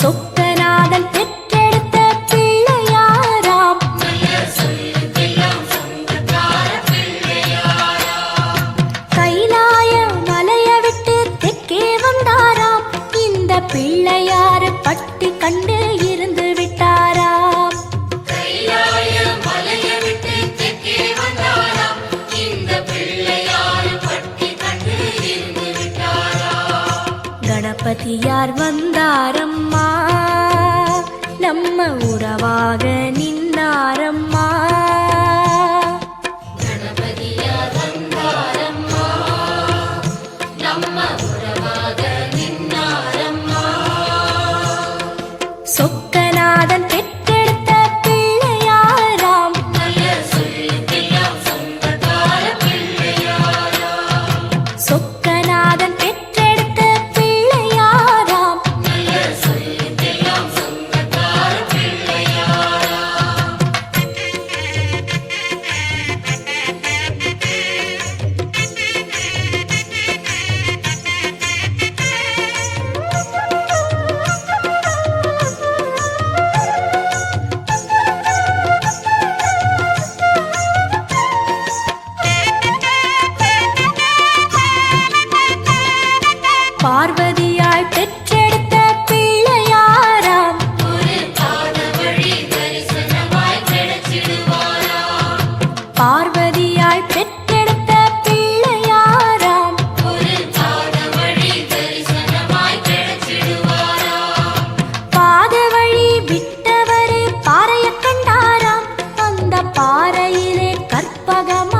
சொக்கநாதன் தளபதியார் வந்தாரம்மா? நம்ம உறவாக நின் பார்வதியாய் பெற்றெடுத்த பிள்ளையாராம். பார்வதியாய் பெற்றெடுத்த பிள்ளையாராம். பாத வழி விட்டவர் பாறைய கண்டாராம். அந்த பாறையிலே கற்பகமா